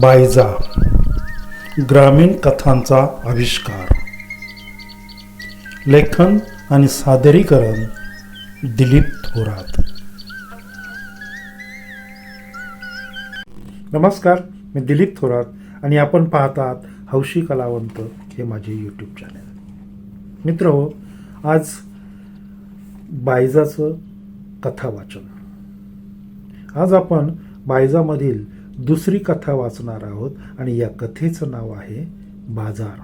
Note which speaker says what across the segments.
Speaker 1: बायजा ग्रामीण कथांचा आविष्कार. लेखन आणि सादरीकरण दिलीप थोरात. नमस्कार मी दिलीप थोरात आणि आपण पाहतात हौशी कलावंत हे माझे यूट्यूब चॅनल मित्र हो आज बायजाचं कथा वाचन आज आपण बायजामधील दुसरी कथा वाचणार आहोत आणि या कथेचं नाव आहे बाजार.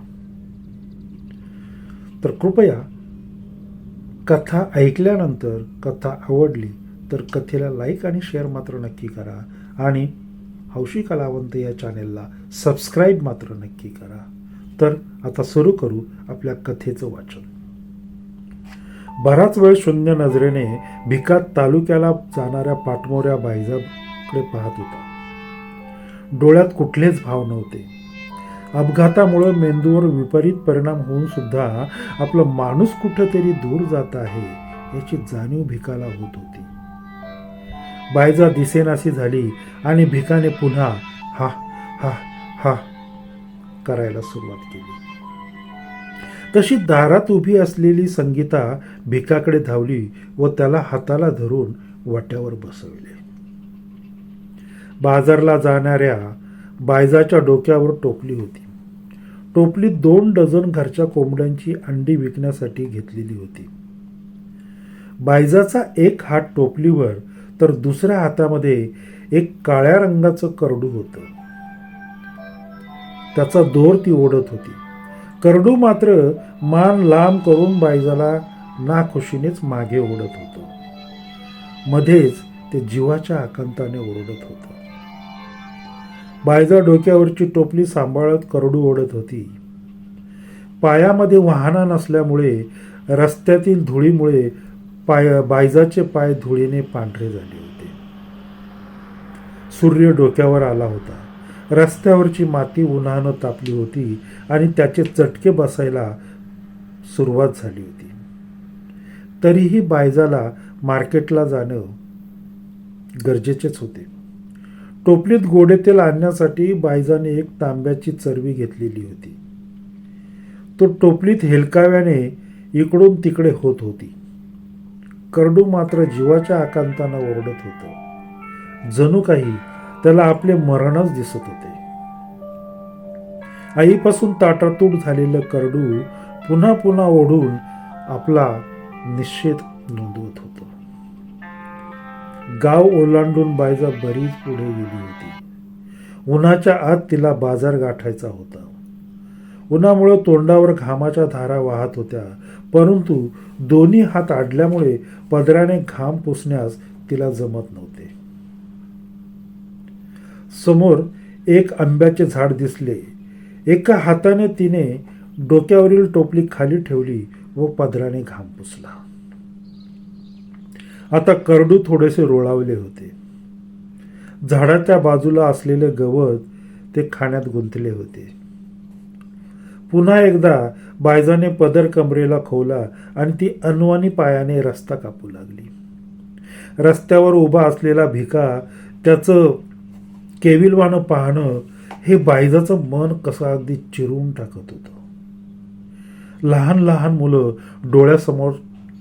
Speaker 1: तर कृपया कथा ऐकल्यानंतर कथा आवडली तर कथेला लाईक आणि शेअर मात्र नक्की करा आणि हौशी कलावंत या चॅनेलला सबस्क्राईब मात्र नक्की करा. तर आता सुरू करू आपल्या कथेचं वाचन. बराच वेळ शून्य नजरेने भिकात तालुक्याला जाणाऱ्या पाटमोऱ्या बायजाकडे पाहत होता. डोळ्यात कुठलेच भाव नव्हते. अपघातामुळं मेंदूवर विपरीत परिणाम होऊन सुद्धा आपलं माणूस कुठंतरी दूर जात आहे याची जाणीव भिकाला होत होती. बायजा दिसेनाशी झाली आणि भिकाने पुन्हा हा हा हा करायला सुरुवात केली. तशी दारात उभी असलेली संगीता भिकाकडे धावली व त्याला हाताला धरून वाट्यावर बसवले. बाजारला जाणाऱ्या बायजाच्या डोक्यावर टोपली होती. टोपलीत दोन डझन घरच्या कोंबड्यांची अंडी विकण्यासाठी घेतलेली होती. बायजाचा एक हात टोपलीवर तर दुसऱ्या हातामध्ये एक काळ्या रंगाचं करडू होतं. त्याचा दोर ती ओढत होती. करडू मात्र मान लांब करून बायजाला नाखुशीनेच मागे ओढत होतं. मध्येच ते जीवाच्या आकांताने ओरडत होतं. बायजा डोक्यावरची टोपली सांभाळत करडू ओढत होती. पायामध्ये वाहना नसल्यामुळे रस्त्यातील धुळीमुळे पाय बायजाचे पाय धुळीने पांढरे झाले होते. सूर्य डोक्यावर आला होता. रस्त्यावरची माती उन्हानं तापली होती आणि त्याचे चटके बसायला सुरुवात झाली होती. तरीही बायजाला मार्केटला जाणं गरजेचेच होते. टोपलीत गोडे तेल आणण्यासाठी बायजाने एक तांब्याची चरबी घेतलेली होती. तो टोपलीत हेलकाव्याने इकडून तिकडे होत होती. करडू मात्र जीवाच्या आकांतानं ओरडत होतं. जणू काही त्याला आपले मरणच दिसत होते. आईपासून ताटातूट झालेलं करडू पुन्हा पुन्हा ओढून आपला निश्चित नोंदवत होता. गाव ओलांडून बायजा बरीच पुढे गेली होती. उन्हाच्या आत तिला बाजार गाठायचा होता. उन्हामुळे तोंडावर घामाच्या धारा वाहत होत्या. परंतु दोन्ही हात आडल्यामुळे पदराने घाम पुसण्यास तिला जमत नव्हते. समोर एक आंब्याचे झाड दिसले. एका हाताने तिने डोक्यावरील टोपली खाली ठेवली व पदराने घाम पुसला. आता करडू थोडेसे रोळावले होते. झाडाच्या बाजूला असलेले गवत ते खाण्यात गुंतले होते. पुन्हा एकदा बायजाने पदर कमरेला खोवला आणि ती अनवानी पायाने रस्ता कापू लागली. रस्त्यावर उभा असलेला भिका त्याचं केविलवानं पाहणं हे बायजाचं मन कसं अगदी चिरून टाकत होतं. लहान लहान मुलं डोळ्यासमोर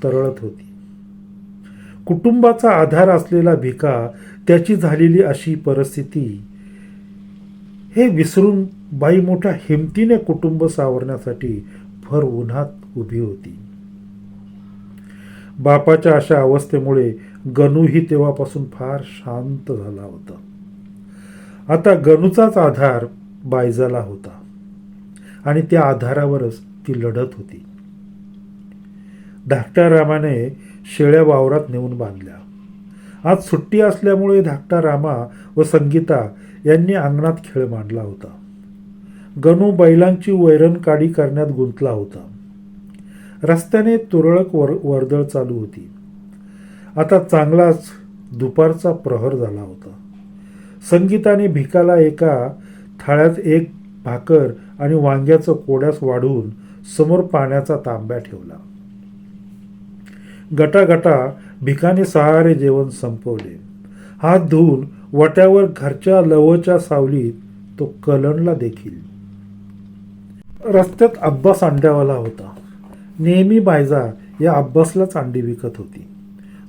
Speaker 1: तरळत होती. कुटुंबाचा आधार असलेला भिका त्याची झालेली अशी परिस्थिती. हे विसरून बाई मोठ्या हिमतीने कुटुंब सावरण्यासाठी भर उन्हात उभी होती. बापाच्या अशा अवस्थेमुळे गणूही तेव्हापासून फार शांत झाला होता. आता गणूचाच आधार बायजाला होता आणि त्या आधारावरच ती लढत होती. धाकट्या रामाने शेळ्या वावरात नेऊन बांधल्या. आज सुट्टी असल्यामुळे धाकटा रामा व संगीता यांनी अंगणात खेळ मांडला होता. गणू बैलांची वैरणकाडी करण्यात गुंतला होता. रस्त्याने तुरळक वर वर्दळ चालू होती. आता चांगलाच दुपारचा प्रहर झाला होता. संगीताने भिकाला एका थाळ्यात एक भाकर आणि वांग्याचं कोड्यास वाढून समोर पाण्याचा तांब्या ठेवला. गटागटा भिकाने सहारे जेवण संपवले. हात धुवून वट्यावर घरच्या लवच्या सावलीत तो कलणला देखील. रस्त्यात अब्बास अंड्यावाला होता. नेहमी बायजा या अब्बासलाच अंडी विकत होती.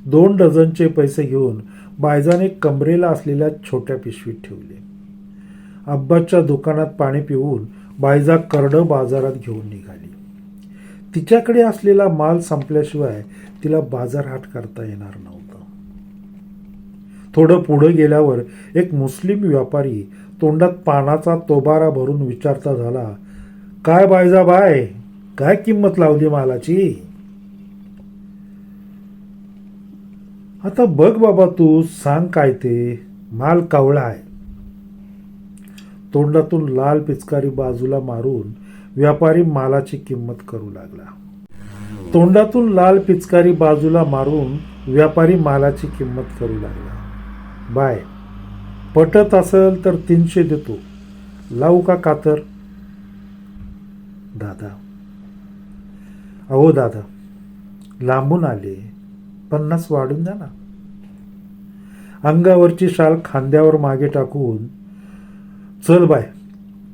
Speaker 1: दोन डझनचे पैसे घेऊन बायजाने कमरेला असलेल्या छोट्या पिशवीत ठेवले. अब्बासच्या दुकानात पाणी पिऊन बायजा करडं बाजारात घेऊन निघाली. तिच्याकडे असलेला माल संपल्याशिवाय तिला बाजारहाट करता येणार नव्हता. थोडं पुढं गेल्यावर एक मुस्लिम व्यापारी तोंडात पानाचा तोबारा भरून विचारता झाला काय बायजा बाय काय किंमत लावली मालाची? आता बघ बाबा तू सांग काय ते माल कावळा आहे. तोंडातून लाल पिचकारी बाजूला मारून व्यापारी मालाची किंमत करू लागला. तोंडातून लाल पिचकारी बाजूला मारून व्यापारी मालाची किंमत करू लागला. बाय पटत असेल तर तीनशे देतो. लावू का कातर? दादा. अहो दादा लांबून आले पन्नास वाढून द्या ना. अंगावरची शाल खांद्यावर मागे टाकून चल बाय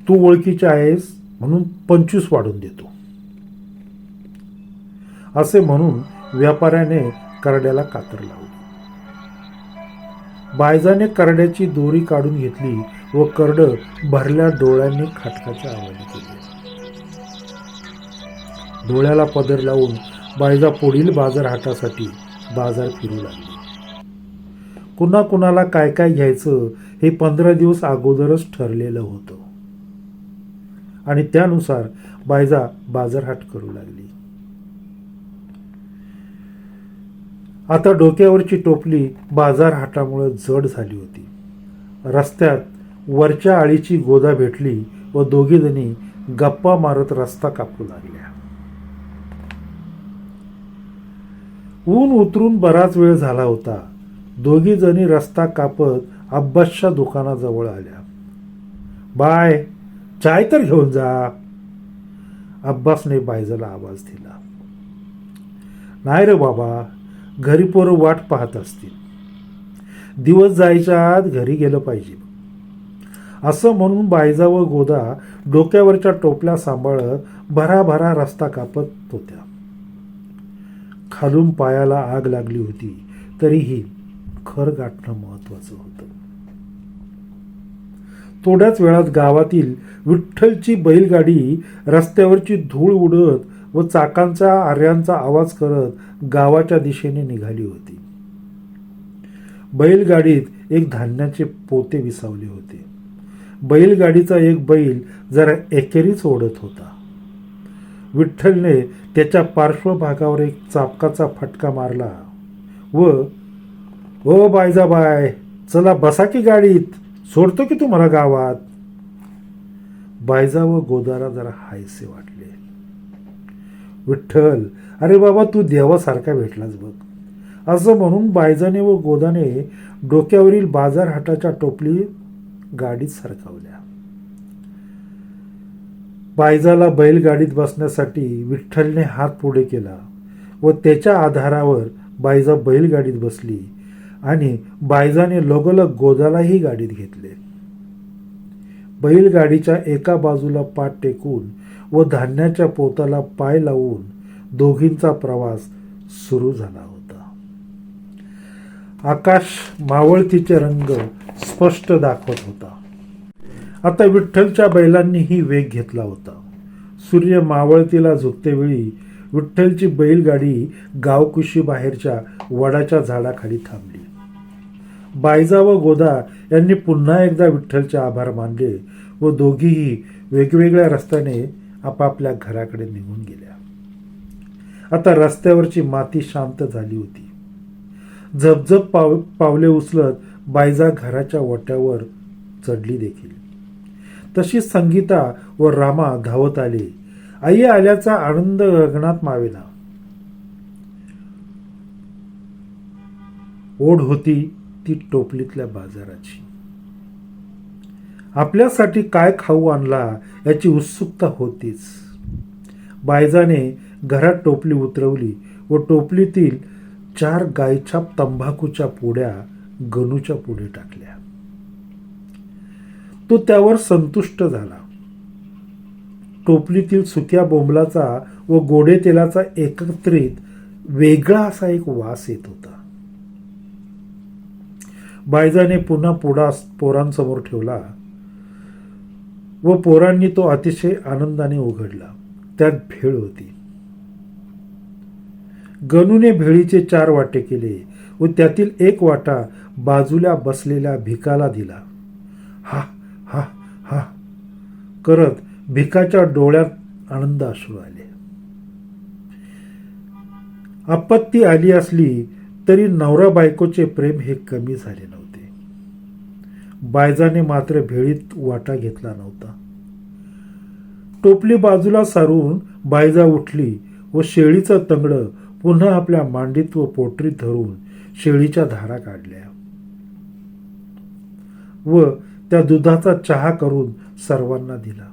Speaker 1: तू ओळखीची आहेस म्हणून पंचवीस वाढून देतो. असे म्हणून व्यापाऱ्याने करड्याला कातर लावली. बायजाने करड्याची दोरी काढून घेतली व करड भरल्या डोळ्यांनी खाटकाच्या आवाजी केली. डोळ्याला पदर लावून बायजा पुढील बाजार हाटासाठी बाजार फिरू लागली. कुणा कुणाला काय काय घ्यायचं हे पंधरा दिवस अगोदरच ठरलेलं होतं. आणि त्यानुसार बायजा बाजारहाट करू लागली. आता डोक्यावरची टोपली बाजारहाटामुळे जड झाली होती. रस्त्यात वरच्या आळीची गोदा भेटली व दोघीजणी गप्पा मारत रस्ता कापू लागल्या. ऊन उतरून बराच वेळ झाला होता. दोघीजणी रस्ता कापत अब्बासच्या दुकानाजवळ आल्या. बाय चाय तर घेऊन जा. अब्बासने बायजाला आवाज दिला. नाही रे बाबा घरी पोरं वाट पाहत असतील. दिवस जायच्या आत घरी गेलं पाहिजे. असं म्हणून बायजा व गोदा डोक्यावरच्या टोपल्या सांभाळत भराभरा रस्ता कापत होत्या. खालून पायाला आग लागली होती तरीही खर गाठणं महत्वाचं होतं. थोड्याच वेळात गावातील विठ्ठलची बैलगाडी रस्त्यावरची धूळ उडत व चाकांचा आर्यांचा आवाज करत गावाच्या दिशेने निघाली होती. बैलगाडीत एक धान्याचे पोते विसावले होते. बैलगाडीचा एक बैल जरा एकेरीच ओढत होता. विठ्ठलने त्याच्या पार्श्वभागावर एक चापकाचा फटका मारला व ओ बायजा बाय चला बसा की गाडीत. सोडतो की तुम्हाला गावात? बायजा व गोदारा जरा हायसे वाटले. विठ्ठल अरे बाबा तू देवासारखा भेटलास बघ. असं म्हणून बायजाने व गोदाने डोक्यावरील बाजार हाटाच्या टोपली गाडीत सरकावल्या. बायजाला बैलगाडीत बसण्यासाठी विठ्ठलने हात पुढे केला व त्याच्या आधारावर बायजा बैलगाडीत बसली. आणि बायजाने लगोलग गोदालाही गाडीत घेतले. बैलगाडीच्या एका बाजूला पाठ टेकून व धान्याच्या पोताला पाय लावून दोघींचा प्रवास सुरू झाला होता. आकाश मावळतीचे रंग स्पष्ट दाखवत होता. आता विठ्ठलच्या बैलांनीही वेग घेतला होता. सूर्य मावळतीला झुकतेवेळी विठ्ठलची बैलगाडी गावकुशी बाहेरच्या वडाच्या झाडाखाली थांबली. बायजा व गोदा यांनी पुन्हा एकदा विठ्ठलचे आभार मानले व दोघीही वेगवेगळ्या रस्त्याने आपापल्या घराकडे निघून गेल्या. आता रस्त्यावरची माती शांत झाली होती. झपझप पाव पावले उचलत बायजा घराच्या वट्यावर चढली देखील. तशी संगीता व रामा धावत आले. आई आल्याचा आनंद गगनात मावेना. ओढ होती ती टोपलीतल्या बाजाराची. आपल्यासाठी काय खाऊ आणला याची उत्सुकता होतीच. बायजाने घरात टोपली उतरवली व टोपलीतील चार गायछाप तंबाखूच्या पुड्या गणूच्या पुढे टाकल्या. तो त्यावर संतुष्ट झाला. टोपलीतील सुक्या बोंबलाचा व गोडे तेलाचा एकत्रित वेगळा असा एक वास येत होता. बायजाने पुन्हा पुढा पोरांसमोर ठेवला व पोरांनी तो अतिशय आनंदाने उघडला. त्यात भेळ होती. गणूने भेळीचे चार वाटे केले व त्यातील एक वाटा बाजूला बसलेल्या भिकाला दिला. हा हा हा. करत भिकाच्या डोळ्यात आनंद अश्रू आले. आपत्ती आली असली तरी नवरा बायकोचे प्रेम हे कमी झाले नव्हते. बायजाने मात्र भेळीत वाटा घेतला नव्हता. टोपली बाजूला सारून बायजा उठली व शेळीचं तंगडं पुन्हा आपल्या मांडीत व पोटरीत धरून शेळीच्या धारा काढल्या. व त्या दुधाचा चहा करून सर्वांना दिला.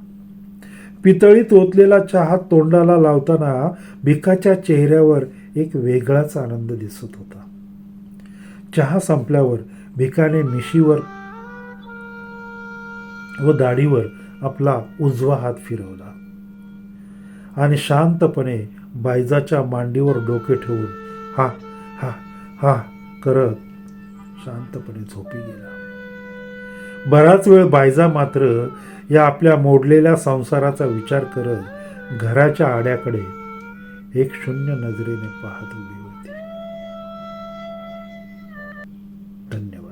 Speaker 1: पितळीत ओतलेला चहा तोंडाला लावताना भिकाच्या चेहऱ्यावर एक वेगळाच आनंद दिसत होता. चहा संपल्यावर भिकाने मिशीवर व दाढीवर आपला उजवा हात फिरवला आणि शांतपणे बायजाच्या मांडीवर डोके ठेवून हा हा हा करत शांतपणे झोपी गेला. बराच वेळ बायजा मात्र या आपल्या मोडलेल्या संसाराचा विचार करत घराच्या आड्याकडे एक शून्य नजरेने पाहत उभी होती. धन्यवाद.